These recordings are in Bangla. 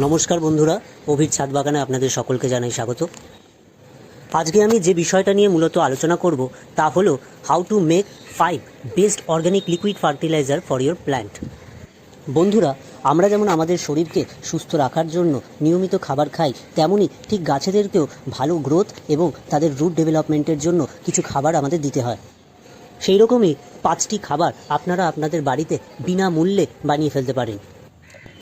নমস্কার বন্ধুরা অভির ছাদ বাগানে আপনাদের সকলকে জানাই স্বাগত। আজকে আমি যে বিষয়টা নিয়ে মূলত আলোচনা করব, তা হলো how to make five best organic liquid fertiliser for your plant বন্ধুরা, আমরা যেমন আমাদের শরীরকে সুস্থ রাখার জন্য নিয়মিত খাবার খাই তেমনই ঠিক গাছেদেরকেও ভালো গ্রোথ এবং তাদের রুট ডেভেলপমেন্টের জন্য কিছু খাবার আমাদের দিতে হয়। সেই রকমই পাঁচটি খাবার আপনারা আপনাদের বাড়িতে বিনামূল্যে বানিয়ে ফেলতে পারেন।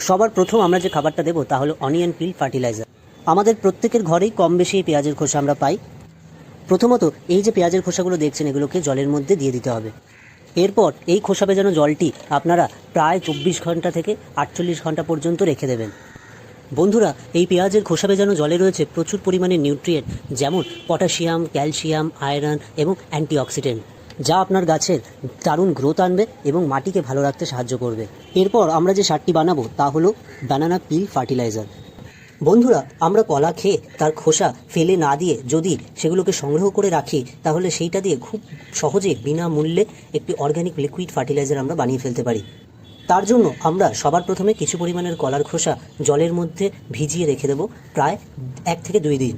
সবার প্রথম আমরা যে খাবারটা দেবো তা হলো অনিয়ন পিল ফার্টিলাইজার আমাদের প্রত্যেকের ঘরেই কম বেশি এই পেঁয়াজের খোসা আমরা পাই। প্রথমত, এই যে পেঁয়াজের খোসাগুলো দেখছেন, এগুলোকে জলের মধ্যে দিয়ে দিতে হবে। এরপর এই খোসা ভেজানো জলটি আপনারা প্রায় চব্বিশ ঘণ্টা থেকে আটচল্লিশ ঘণ্টা পর্যন্ত রেখে দেবেন। বন্ধুরা, এই পেঁয়াজের খোসা ভেজানো জলে রয়েছে প্রচুর পরিমাণে নিউট্রিয়েন্ট যেমন পটাশিয়াম ক্যালসিয়াম আয়রন এবং অ্যান্টিঅক্সিডেন্ট যা আপনার গাছের দারুণ গ্রোথ আনবে এবং মাটিকে ভালো রাখতে সাহায্য করবে। এরপর আমরা যে সারটি বানাবো তা হলো ব্যানানা পিল ফার্টিলাইজার বন্ধুরা, আমরা কলা খেয়ে তার খোসা ফেলে না দিয়ে যদি সেগুলোকে সংগ্রহ করে রাখি, তাহলে সেইটা দিয়ে খুব সহজে বিনামূল্যে একটি অর্গ্যানিক লিকুইড ফার্টিলাইজার আমরা বানিয়ে ফেলতে পারি। তার জন্য আমরা সবার প্রথমে কিছু পরিমাণের কলার খোসা জলের মধ্যে ভিজিয়ে রেখে দেবো প্রায় এক থেকে দুই দিন।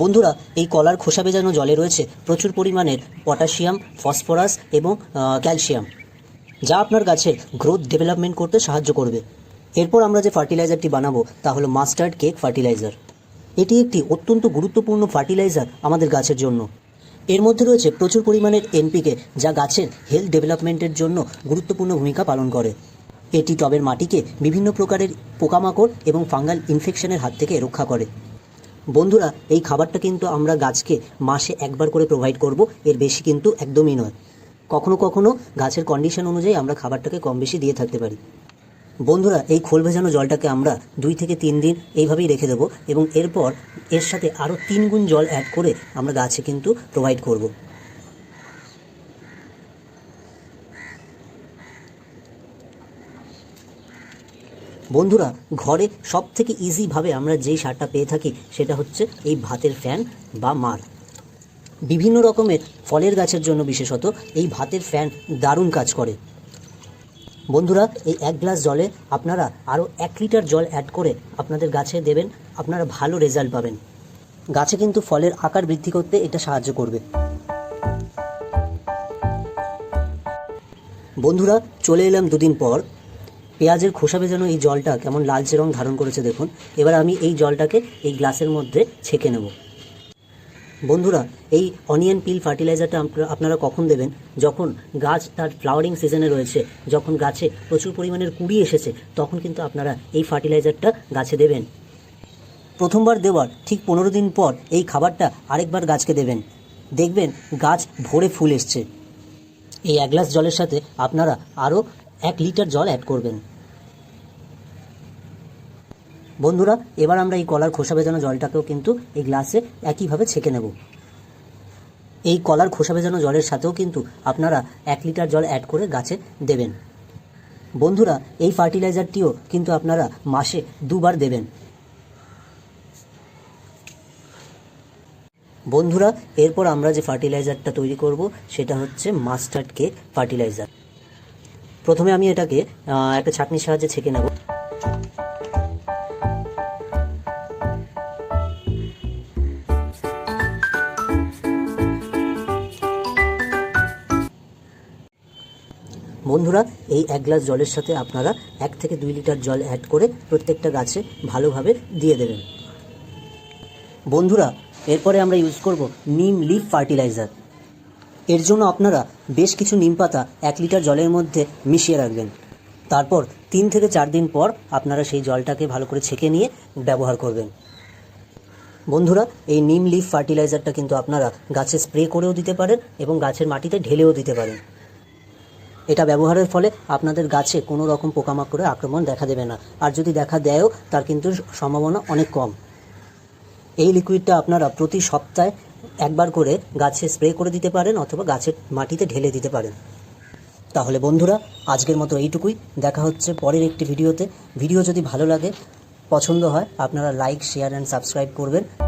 বন্ধুরা, এই কলার খোসা ভেজানো জলে রয়েছে প্রচুর পরিমাণের পটাশিয়াম, ফসফরাস এবং ক্যালসিয়াম, যা আপনার গাছের গ্রোথ ডেভেলপমেন্ট করতে সাহায্য করবে। এরপর আমরা যে ফার্টিলাইজারটি বানাবো, তা হলো মাস্টার্ড কেক ফার্টিলাইজার। এটি একটি অত্যন্ত গুরুত্বপূর্ণ ফার্টিলাইজার আমাদের গাছের জন্য। এর মধ্যে রয়েছে প্রচুর পরিমাণের এনপিকে, যা গাছের হেলথ ডেভেলপমেন্টের জন্য গুরুত্বপূর্ণ ভূমিকা পালন করে। এটি টবের মাটিকে বিভিন্ন প্রকারের পোকামাকড় এবং ফাঙ্গাল ইনফেকশনের হাত থেকে রক্ষা করে। বন্ধুরা, এই খাবারটা কিন্তু আমরা গাছকে মাসে একবার করে প্রোভাইড করব। এর বেশি কিন্তু একদমই নয়। কখনো কখনো গাছের কন্ডিশন অনুযায়ী আমরা খাবারটাকে কম বেশি দিয়ে থাকতে পারি। বন্ধুরা, এই খোল ভেজানো জলটাকে আমরা দুই থেকে তিন দিন এইভাবেই রেখে দেবো এবং এরপর এর সাথে আরও তিন গুণ জল অ্যাড করে আমরা গাছে কিন্তু প্রোভাইড করব। বন্ধুরা, ঘরে সব থেকে ইজিভাবে আমরা যেই সারটা পেয়ে থাকি সেটা হচ্ছে এই ভাতের ফ্যান বা মার। বিভিন্ন রকমের ফলের গাছের জন্য বিশেষত এই ভাতের ফ্যান দারুণ কাজ করে। বন্ধুরা, এই এক গ্লাস জলে আপনারা আরও এক লিটার জল অ্যাড করে আপনাদের গাছে দেবেন, আপনারা ভালো রেজাল্ট পাবেন। গাছে কিন্তু ফলের আকার বৃদ্ধি করতে এটা সাহায্য করবে। বন্ধুরা, চলে এলাম দুদিন পর। পেঁয়াজের খোসা ভেজানো এই জলটা কেমন লালচে রং ধারণ করেছে দেখুন। এবার আমি এই জলটাকে এই গ্লাসের মধ্যে ছেঁকে নেব। বন্ধুরা, এই অনিয়ন পিল ফার্টিলাইজারটা আপনারা- কখন দেবেন? যখন গাছ তার ফ্লাওয়ারিং সিজনে রয়েছে, যখন গাছে প্রচুর পরিমাণের কুড়ি এসেছে, তখন কিন্তু আপনারা এই ফার্টিলাইজারটা গাছে দেবেন। প্রথমবার দেওয়ার ঠিক পনেরো দিন পর এই খাবারটা আরেকবার গাছকে দেবেন। দেখবেন গাছ ভরে ফুল এসছে। এই এক গ্লাস জলের সাথে আপনারা আরও এক লিটার জল অ্যাড করবেন। বন্ধুরা, এবার আমরা এই কলার খোসা ভেজানো জলটাকেও কিন্তু এই গ্লাসে একইভাবে ছেঁকে নেব। এই কলার খোসা ভেজানো জলের সাথেও কিন্তু আপনারা এক লিটার জল অ্যাড করে গাছে দেবেন। বন্ধুরা, এই ফার্টিলাইজারটিও কিন্তু আপনারা মাসে দুবার দেবেন। বন্ধুরা, এরপর আমরা যে ফার্টিলাইজারটা তৈরি করব, সেটা হচ্ছে মাস্টার্ড কেক ফার্টিলাইজার। প্রথমে আমি এটাকে একটা ছাঁকনির সাহায্যে ছেঁকে নেব। বন্ধুরা, এই এক গ্লাস জলের সাথে আপনারা এক থেকে দুই লিটার জল অ্যাড করে প্রত্যেকটা গাছে ভালোভাবে দিয়ে দেবেন। বন্ধুরা, এরপরে আমরা ইউজ করব নিম লিফ ফার্টিলাইজার এর জন্য আপনারা বেশ কিছু নিম পাতা এক লিটার জলের মধ্যে মিশিয়ে রাখবেন। তারপর তিন থেকে চার দিন পর আপনারা সেই জলটাকে ভালো করে ছেঁকে নিয়ে ব্যবহার করবেন। বন্ধুরা, এই নিম লিফ ফার্টিলাইজারটা কিন্তু আপনারা গাছে স্প্রে করেও দিতে পারেন এবং গাছের মাটিতে ঢেলেও দিতে পারেন। এটা ব্যবহারের ফলে আপনাদের গাছে কোনো রকম পোকামাকড়ের আক্রমণ দেখা দেবে না। আর যদি দেখা দেয়ও, তার কিন্তু সম্ভাবনা অনেক কম। এই লিকুইডটা আপনারা প্রতি সপ্তাহে একবার করে গাছে স্প্রে করে দিতে পারেন অথবা গাছের মাটিতে ঢেলে দিতে পারেন। তাহলে বন্ধুরা, আজকের মতো এইটুকুই। দেখা হচ্ছে পরের একটি ভিডিওতে। ভিডিও যদি ভালো লাগে, পছন্দ হয়, আপনারা লাইক শেয়ার অ্যান্ড সাবস্ক্রাইব করবেন।